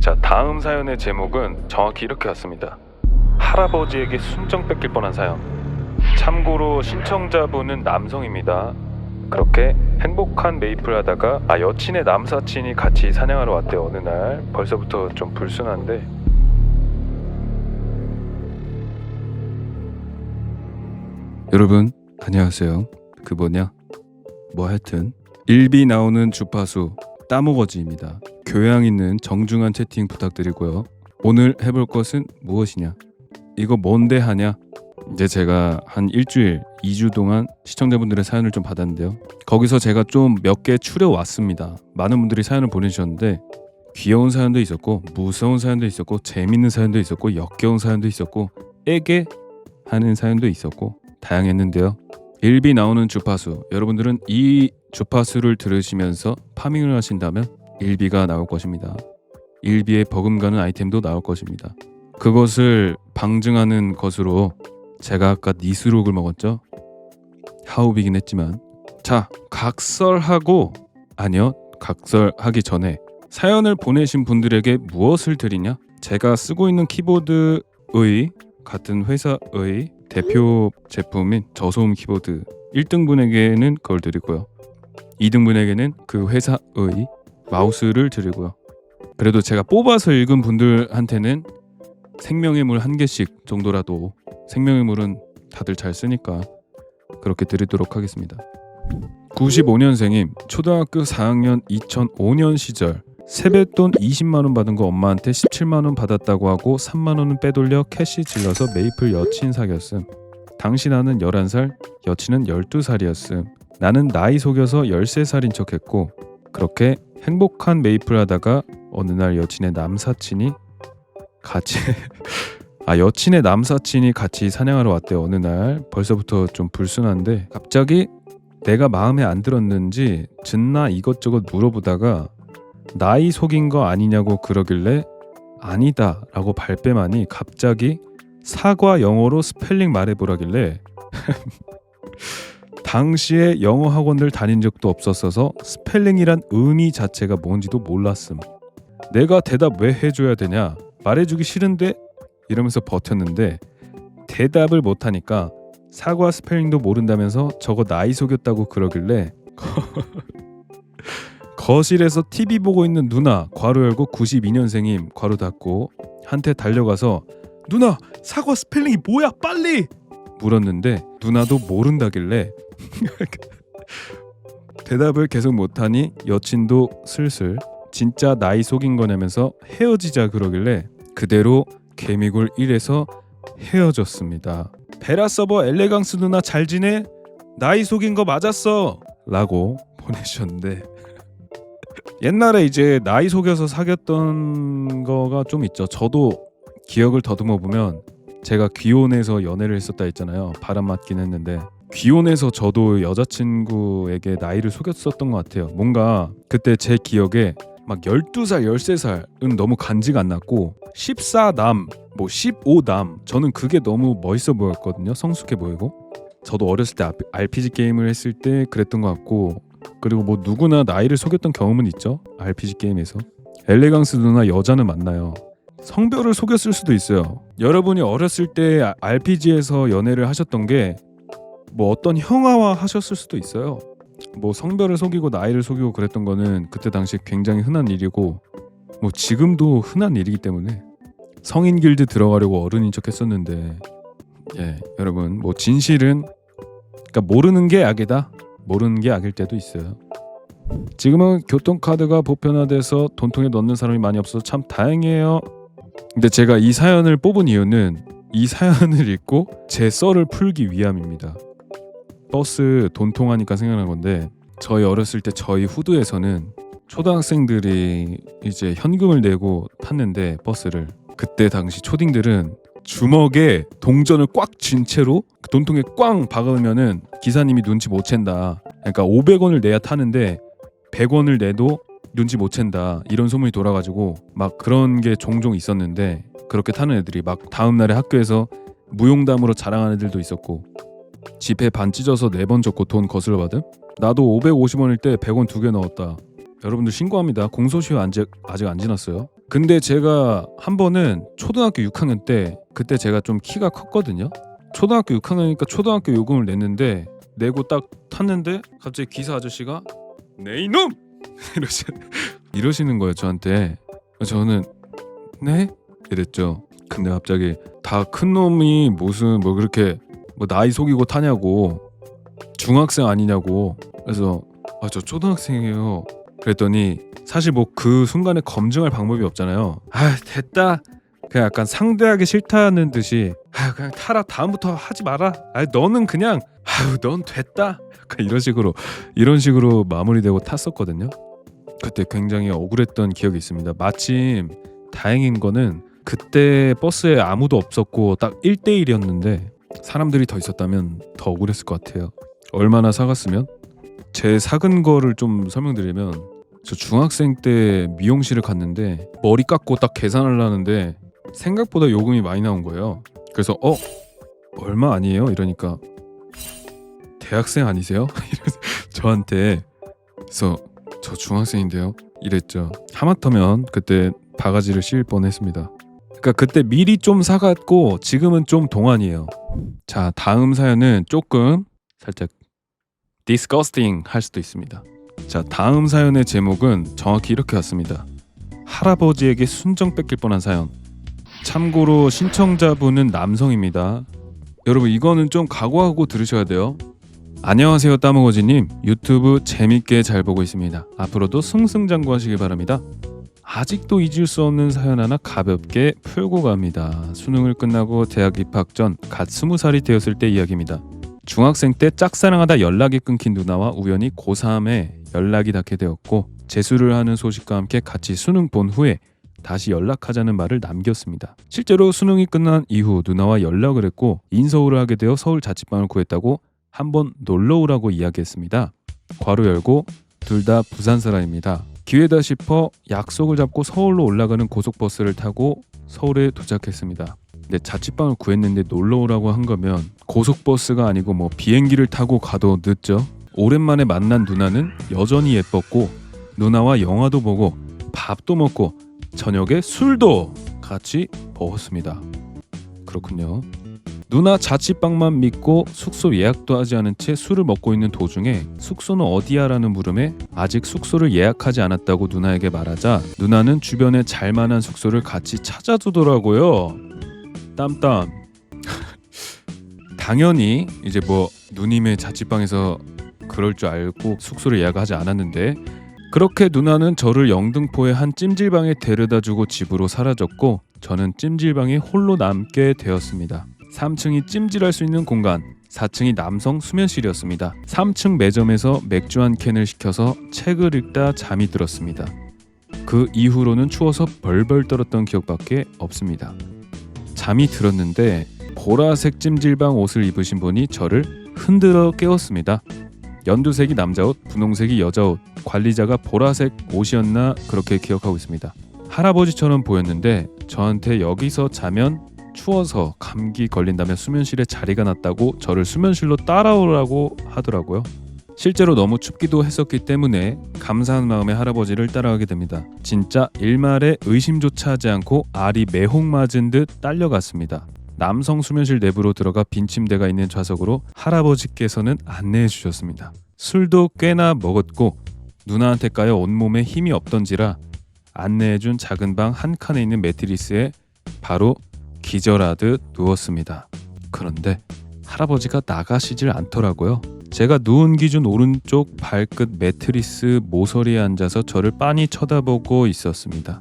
자, 다음 사연의 제목은 정확히 이렇게 왔습니다. 할아버지에게 순정 뺏길 뻔한 사연. 참고로 신청자분은 남성입니다. 그렇게 행복한 메이플 하다가 아 여친의 남사친이 같이 사냥하러 왔대요 어느 날 벌써부터 좀 불순한데 여러분 안녕하세요 그 뭐냐 뭐 하여튼 일비 나오는 주파수 따모거지입니다 교양 있는 정중한 채팅 부탁드리고요 오늘 해볼 것은 무엇이냐 이거 뭔데 하냐 이제 제가 한 일주일, 2주 동안 시청자분들의 사연을 좀 받았는데요. 거기서 제가 좀 몇 개 추려 왔습니다. 많은 분들이 사연을 보내주셨는데 귀여운 사연도 있었고 무서운 사연도 있었고 재밌는 사연도 있었고 역겨운 사연도 있었고 애게 하는 사연도 있었고 다양했는데요. 일비 나오는 주파수 여러분들은 이 주파수를 들으시면서 파밍을 하신다면 일비가 나올 것입니다. 일비에 버금가는 아이템도 나올 것입니다. 그것을 방증하는 것으로 제가 아까 니스록을 먹었죠. 하우비긴 했지만 자 각설하고 아니요 각설하기 전에 사연을 보내신 분들에게 무엇을 드리냐? 제가 쓰고 있는 키보드의 같은 회사의 대표 제품인 저소음 키보드 1등분에게는 그걸 드리고요. 2등분에게는 그 회사의 마우스를 드리고요. 그래도 제가 뽑아서 읽은 분들한테는 생명의 물 한 개씩 정도라도 생명의 물은 다들 잘 쓰니까 그렇게 드리도록 하겠습니다. 95년생임 초등학교 4학년 2005년 시절 세뱃돈 20만 원 받은 거 엄마한테 17만 원 받았다고 하고 3만 원은 빼돌려 캐시 질러서 메이플 여친 사귀었음. 당시 나는 11살, 여친은 12살이었음. 나는 나이 속여서 13살인 척했고 그렇게 행복한 메이플 하다가 어느 날 여친의 남사친이 같이 아 여친의 남사친이 같이 사냥하러 왔대요 어느 날 벌써부터 좀 불순한데 갑자기 내가 마음에 안 들었는지 듣나 이것저것 물어보다가 나이 속인 거 아니냐고 그러길래 아니다 라고 발뺌하니 갑자기 사과 영어로 스펠링 말해보라길래 당시에 영어 학원들 다닌 적도 없었어서 스펠링이란 의미 자체가 뭔지도 몰랐음. 내가 대답 왜 해줘야 되냐 말해주기 싫은데 이러면서 버텼는데 대답을 못하니까 사과 스펠링도 모른다면서 저거 나이 속였다고 그러길래 거실에서 TV 보고 있는 누나 괄호 열고 92년생임 괄호 닫고 한테 달려가서 누나 사과 스펠링이 뭐야 빨리 물었는데 누나도 모른다길래 대답을 계속 못하니 여친도 슬슬 진짜 나이 속인 거냐면서 헤어지자 그러길래 그대로 개미굴 1에서 헤어졌습니다. 베라 서버 엘레강스 누나 잘 지내? 나이 속인 거 맞았어. 라고 보내주셨는데 옛날에 이제 나이 속여서 사귀었던 거가 좀 있죠. 저도 기억을 더듬어 보면 제가 귀혼해서 연애를 했었다 했잖아요. 바람 맞긴 했는데 귀혼해서 저도 여자친구에게 나이를 속였었던 것 같아요. 뭔가 그때 제 기억에 막 12살, 13살은 너무 간지가 안 났고 14남, 뭐 15남 저는 그게 너무 멋있어 보였거든요. 성숙해 보이고. 저도 어렸을 때 RPG 게임을 했을 때 그랬던 것 같고 그리고 뭐 누구나 나이를 속였던 경험은 있죠. RPG 게임에서. 엘레강스 누나 여자는 맞나요? 성별을 속였을 수도 있어요. 여러분이 어렸을 때 RPG에서 연애를 하셨던 게 뭐 어떤 형아와 하셨을 수도 있어요. 뭐 성별을 속이고 나이를 속이고 그랬던 거는 그때 당시 굉장히 흔한 일이고 뭐 지금도 흔한 일이기 때문에 성인 길드 들어가려고 어른인 척 했었는데 예 여러분 뭐 진실은 그러니까 모르는 게 악이다 모르는 게 악일 때도 있어요. 지금은 교통카드가 보편화돼서 돈통에 넣는 사람이 많이 없어서 참 다행이에요. 근데 제가 이 사연을 뽑은 이유는 이 사연을 읽고 제 썰을 풀기 위함입니다. 버스 돈통하니까 생각난 건데 저희 어렸을 때 저희 후드에서는 초등학생들이 이제 현금을 내고 탔는데 버스를. 그때 당시 초딩들은 주먹에 동전을 꽉 쥔 채로 그 돈통에 꽝 박으면은 기사님이 눈치 못 챈다. 그러니까 500원을 내야 타는데 100원을 내도 눈치 못 챈다. 이런 소문이 돌아가지고 막 그런 게 종종 있었는데 그렇게 타는 애들이 막 다음 날에 학교에서 무용담으로 자랑하는 애들도 있었고 지폐 반 찢어서 네번 줬고 돈 거슬러 받음? 나도 550원일 때 100원 두 개 넣었다. 여러분들 신고합니다. 공소시효 아직, 아직 안 지났어요. 근데 제가 한 번은 초등학교 6학년 때 그때 제가 좀 키가 컸거든요. 초등학교 6학년이니까 초등학교 요금을 냈는데 내고 딱 탔는데 갑자기 기사 아저씨가 네 이놈 이러시 이러시는 거예요 저한테. 저는 네 이랬죠. 근데 갑자기 다 큰 놈이 무슨 뭐 그렇게 뭐 나이 속이고 타냐고 중학생 아니냐고 그래서 아 저 초등학생이에요. 그랬더니 사실 뭐 그 순간에 검증할 방법이 없잖아요. 아 됐다. 그냥 약간 상대하기 싫다는 듯이 아 그냥 타라 다음부터 하지 마라. 아 너는 그냥 아유 넌 됐다. 약간 이런 식으로 이런 식으로 마무리되고 탔었거든요. 그때 굉장히 억울했던 기억이 있습니다. 마침 다행인 거는 그때 버스에 아무도 없었고 딱 1대1이었는데 사람들이 더 있었다면 더 억울했을 것 같아요. 얼마나 사갔으면? 제 사근 거를 좀 설명드리면 저 중학생 때 미용실을 갔는데 머리 깎고 딱 계산하려는데 생각보다 요금이 많이 나온 거예요. 그래서 어 얼마 아니에요? 이러니까 대학생 아니세요? 저한테 그래서 저 중학생인데요. 이랬죠. 하마터면 그때 바가지를 씌울 뻔했습니다. 그러니까 그때 미리 좀 사갔고 지금은 좀 동안이에요. 자 다음 사연은 조금 살짝 디스커스팅 할 수도 있습니다. 자 다음 사연의 제목은 정확히 이렇게 왔습니다. 할아버지에게 순정 뺏길 뻔한 사연. 참고로 신청자분은 남성입니다. 여러분 이거는 좀 각오하고 들으셔야 돼요. 안녕하세요 따먹어지님 유튜브 재밌게 잘 보고 있습니다. 앞으로도 승승장구하시길 바랍니다. 아직도 잊을 수 없는 사연 하나 가볍게 풀고 갑니다. 수능을 끝나고 대학 입학 전 갓 스무 살이 되었을 때 이야기입니다. 중학생 때 짝사랑하다 연락이 끊긴 누나와 우연히 고3에 연락이 닿게 되었고 재수를 하는 소식과 함께 같이 수능 본 후에 다시 연락하자는 말을 남겼습니다. 실제로 수능이 끝난 이후 누나와 연락을 했고 인서울을 하게 되어 서울 자취방을 구했다고 한번 놀러 오라고 이야기했습니다. 괄호 열고 둘 다 부산 사람입니다. 기회다 싶어 약속을 잡고 서울로 올라가는 고속버스를 타고 서울에 도착했습니다. 근데 자취방을 구했는데 놀러 오라고 한 거면 고속버스가 아니고 뭐 비행기를 타고 가도 늦죠. 오랜만에 만난 누나는 여전히 예뻤고 누나와 영화도 보고 밥도 먹고 저녁에 술도 같이 먹었습니다. 그렇군요. 누나 자취방만 믿고 숙소 예약도 하지 않은 채 술을 먹고 있는 도중에 숙소는 어디야 라는 물음에 아직 숙소를 예약하지 않았다고 누나에게 말하자 누나는 주변에 잘 만한 숙소를 같이 찾아주더라고요. 땀땀. 당연히 이제 뭐 누님의 자취방에서 그럴 줄 알고 숙소를 예약하지 않았는데 그렇게 누나는 저를 영등포의 한 찜질방에 데려다 주고 집으로 사라졌고 저는 찜질방에 홀로 남게 되었습니다. 3층이 찜질할 수 있는 공간, 4층이 남성 수면실이었습니다. 3층 매점에서 맥주 한 캔을 시켜서 책을 읽다 잠이 들었습니다. 그 이후로는 추워서 벌벌 떨었던 기억밖에 없습니다. 잠이 들었는데 보라색 찜질방 옷을 입으신 분이 저를 흔들어 깨웠습니다. 연두색이 남자 옷, 분홍색이 여자 옷, 관리자가 보라색 옷이었나 그렇게 기억하고 있습니다. 할아버지처럼 보였는데 저한테 여기서 자면 추워서 감기 걸린다면 수면실에 자리가 났다고 저를 수면실로 따라오라고 하더라고요. 실제로 너무 춥기도 했었기 때문에 감사한 마음에 할아버지를 따라가게 됩니다. 진짜 일말의 의심조차 하지 않고 알이 매혹 맞은 듯 딸려갔습니다. 남성 수면실 내부로 들어가 빈 침대가 있는 좌석으로 할아버지께서는 안내해 주셨습니다. 술도 꽤나 먹었고 누나한테 까여 온몸에 힘이 없던지라 안내해 준 작은 방 한 칸에 있는 매트리스에 바로 기절하듯 누웠습니다. 그런데 할아버지가 나가시질 않더라고요. 제가 누운 기준 오른쪽 발끝 매트리스 모서리에 앉아서 저를 빤히 쳐다보고 있었습니다.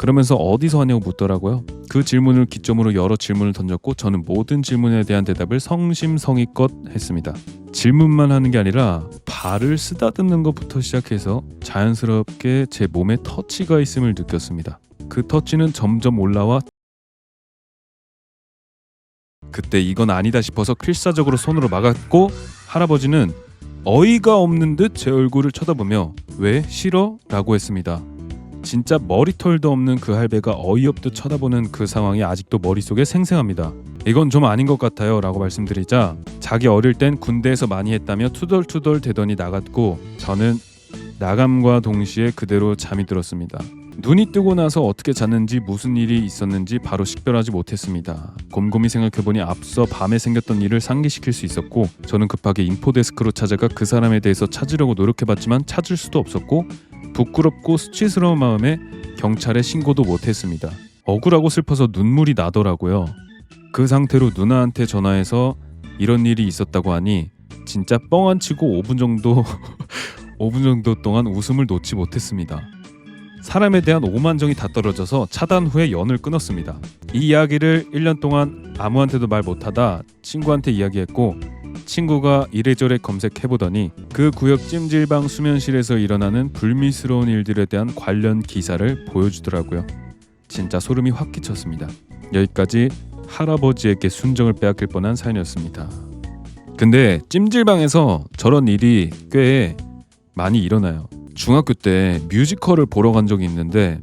그러면서 어디서 왔냐고 묻더라고요. 그 질문을 기점으로 여러 질문을 던졌고 저는 모든 질문에 대한 대답을 성심성의껏 했습니다. 질문만 하는 게 아니라 발을 쓰다듬는 것부터 시작해서 자연스럽게 제 몸에 터치가 있음을 느꼈습니다. 그 터치는 점점 올라와 그때 이건 아니다 싶어서 필사적으로 손으로 막았고 할아버지는 어이가 없는 듯 제 얼굴을 쳐다보며 왜 싫어? 라고 했습니다. 진짜 머리털도 없는 그 할배가 어이없듯 쳐다보는 그 상황이 아직도 머릿속에 생생합니다. 이건 좀 아닌 것 같아요 라고 말씀드리자 자기 어릴 땐 군대에서 많이 했다며 투덜투덜 대더니 나갔고 저는 나감과 동시에 그대로 잠이 들었습니다. 눈이 뜨고 나서 어떻게 잤는지 무슨 일이 있었는지 바로 식별하지 못했습니다. 곰곰이 생각해보니 앞서 밤에 생겼던 일을 상기시킬 수 있었고 저는 급하게 인포데스크로 찾아가 그 사람에 대해서 찾으려고 노력해봤지만 찾을 수도 없었고 부끄럽고 수치스러운 마음에 경찰에 신고도 못했습니다. 억울하고 슬퍼서 눈물이 나더라고요. 그 상태로 누나한테 전화해서 이런 일이 있었다고 하니 진짜 뻥 안 치고 5분 정도 5분 정도 동안 웃음을 놓지 못했습니다. 사람에 대한 오만정이 다 떨어져서 차단 후에 연을 끊었습니다. 이 이야기를 1년 동안 아무한테도 말 못하다 친구한테 이야기했고 친구가 이래저래 검색해보더니 그 구역 찜질방 수면실에서 일어나는 불미스러운 일들에 대한 관련 기사를 보여주더라고요. 진짜 소름이 확 끼쳤습니다. 여기까지 할아버지에게 순정을 빼앗길 뻔한 사연이었습니다. 근데 찜질방에서 저런 일이 꽤 많이 일어나요. 중학교 때 뮤지컬을 보러 간 적이 있는데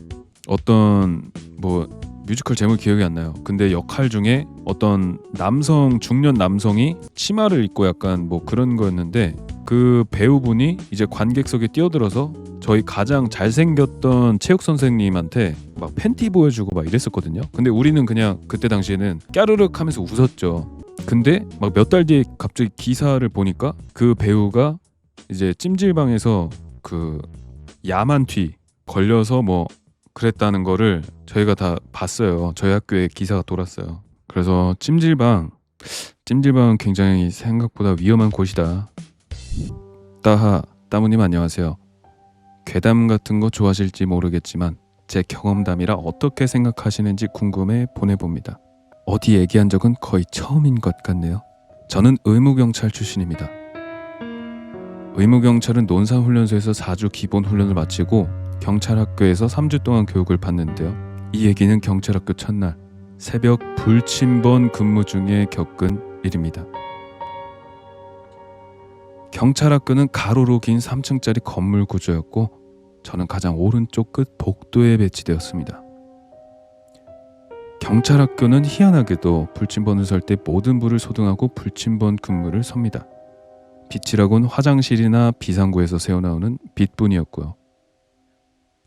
어떤 뭐 뮤지컬 제목 기억이 안 나요. 근데 역할 중에 어떤 남성 중년 남성이 치마를 입고 약간 뭐 그런 거였는데 그 배우분이 이제 관객석에 뛰어들어서 저희 가장 잘생겼던 체육 선생님한테 막 팬티 보여주고 막 이랬었거든요. 근데 우리는 그냥 그때 당시에는 까르륵 하면서 웃었죠. 근데 막 몇 달 뒤에 갑자기 기사를 보니까 그 배우가 이제 찜질방에서 그 야만 튀 걸려서 뭐 그랬다는 거를 저희가 다 봤어요. 저희 학교에 기사가 돌았어요. 그래서 찜질방 찜질방은 굉장히 생각보다 위험한 곳이다. 따하 따무님 안녕하세요. 괴담 같은 거 좋아하실지 모르겠지만 제 경험담이라 어떻게 생각하시는지 궁금해 보내봅니다. 어디 얘기한 적은 거의 처음인 것 같네요. 저는 의무경찰 출신입니다. 의무경찰은 논산훈련소에서 4주 기본 훈련을 마치고 경찰학교에서 3주 동안 교육을 받는데요. 이 얘기는 경찰학교 첫날 새벽 불침번 근무 중에 겪은 일입니다. 경찰학교는 가로로 긴 3층짜리 건물 구조였고 저는 가장 오른쪽 끝 복도에 배치되었습니다. 경찰학교는 희한하게도 불침번을 설 때 모든 불을 소등하고 불침번 근무를 섭니다. 빛이라곤 화장실이나 비상구에서 새어나오는 빛뿐이었고요.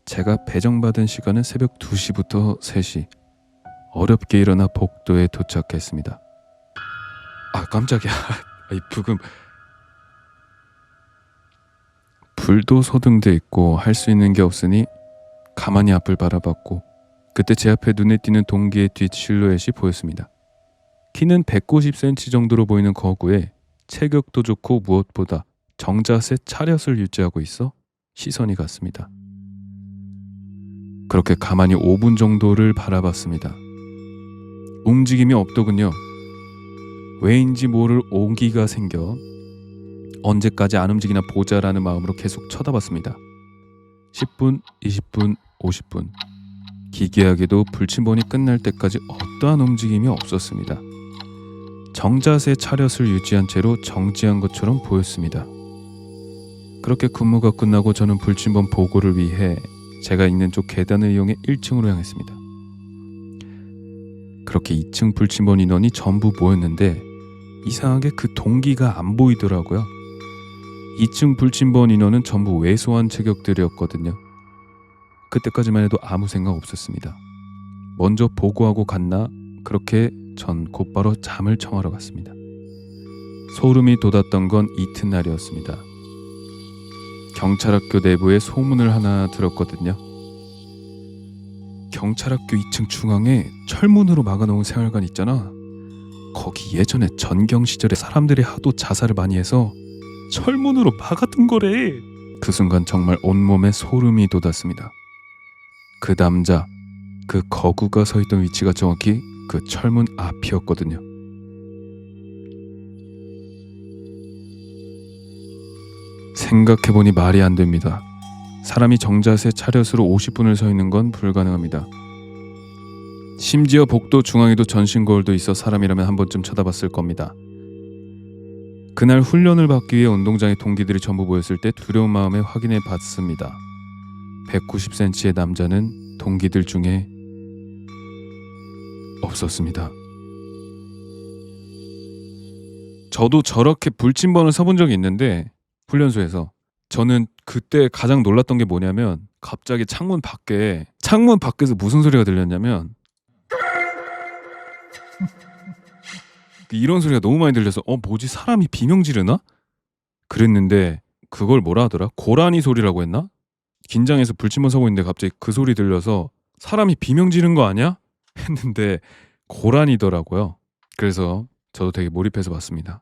제가 배정받은 시간은 새벽 2시부터 3시. 어렵게 일어나 복도에 도착했습니다. 아 깜짝이야. 이 부금. 불도 소등돼 있고 할 수 있는 게 없으니 가만히 앞을 바라봤고 그때 제 앞에 눈에 띄는 동기의 뒷 실루엣이 보였습니다. 키는 190cm 정도로 보이는 거구에 체격도 좋고 무엇보다 정자세 차렷을 유지하고 있어 시선이 갔습니다. 그렇게 가만히 5분 정도를 바라봤습니다. 움직임이 없더군요. 왜인지 모를 오기가 생겨 언제까지 안 움직이나 보자라는 마음으로 계속 쳐다봤습니다. 10분, 20분, 50분. 기괴하게도 불침번이 끝날 때까지 어떠한 움직임이 없었습니다. 정자세 차렷을 유지한 채로 정지한 것처럼 보였습니다. 그렇게 근무가 끝나고 저는 불침번 보고를 위해 제가 있는 쪽 계단을 이용해 1층으로 향했습니다. 그렇게 2층 불침번 인원이 전부 모였는데 이상하게 그 동기가 안 보이더라고요. 2층 불침번 인원은 전부 왜소한 체격들이었거든요. 그때까지만 해도 아무 생각 없었습니다. 먼저 보고하고 갔나 그렇게 전 곧바로 잠을 청하러 갔습니다. 소름이 돋았던 건 이튿날이었습니다. 경찰학교 내부에 소문을 하나 들었거든요. 경찰학교 2층 중앙에 철문으로 막아놓은 생활관 있잖아. 거기 예전에 전경 시절에 사람들이 하도 자살을 많이 해서 철문으로 막아둔 거래. 그 순간 정말 온몸에 소름이 돋았습니다. 그 남자, 그 거구가 서 있던 위치가 정확히 그 철문 앞이었거든요. 생각해보니 말이 안 됩니다. 사람이 정자세 차렷으로 50분을 서 있는 건 불가능합니다. 심지어 복도 중앙에도 전신 거울도 있어 사람이라면 한 번쯤 쳐다봤을 겁니다. 그날 훈련을 받기 위해 운동장에 동기들이 전부 모였을 때 두려운 마음에 확인해 봤습니다. 190cm의 남자는 동기들 중에 없었습니다. 저도 저렇게 불침번을 서본 적이 있는데 훈련소에서 저는 그때 가장 놀랐던 게 뭐냐면 갑자기 창문 밖에 창문 밖에서 무슨 소리가 들렸냐면 이런 소리가 너무 많이 들려서 어 뭐지 사람이 비명 지르나? 그랬는데 그걸 뭐라 하더라? 고라니 소리라고 했나? 긴장해서 불침번 서고 있는데 갑자기 그 소리 들려서 사람이 비명 지른 거 아니야? 했는데 고라니더라고요. 그래서 저도 되게 몰입해서 봤습니다.